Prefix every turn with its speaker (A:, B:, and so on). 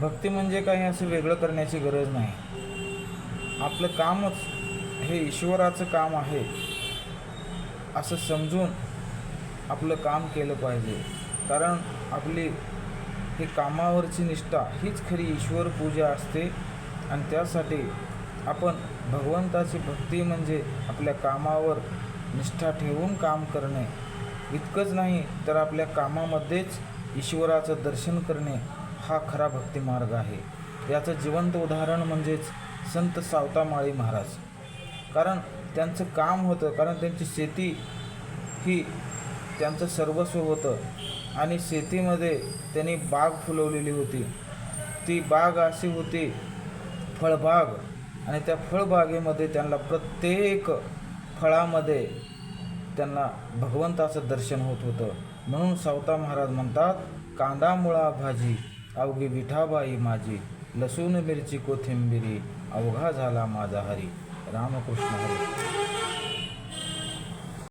A: भक्ती म्हणजे काही असं वेगळं करण्याची गरज नाही. आपलं कामच हे ईश्वराचं काम आहे असं समजून आपलं काम केलं पाहिजे. कारण आपली ही कामावरची निष्ठा हीच खरी ईश्वर पूजा असते आणि त्यासाठी आपण भगवंताची भक्ती म्हणजे आपल्या कामावर निष्ठा ठेवून काम करणे. इतकंच नाही तर आपल्या कामामध्येच ईश्वराचं दर्शन करणे हा खरा भक्तिमार्ग आहे. याचं जिवंत उदाहरण म्हणजेच संत सावतामाळी महाराज. कारण त्यांचं काम होतं कारण त्यांची शेती ही त्यांचं सर्वस्व होतं. आणि शेतीमध्ये त्यांनी बाग फुलवलेली होती. ती बाग अशी होती फळबाग. आणि त्या फळबागेमध्ये त्यांना प्रत्येक फळामध्ये त्यांना भगवंताचं दर्शन होत होतं. म्हणून सावता महाराज म्हणतात कांदा मुळा भाजी अवघी विठाबाई माझी लसूण मिरची कोथिंबिरी अवघा झाला माझा हरी. रामकृष्ण हरी.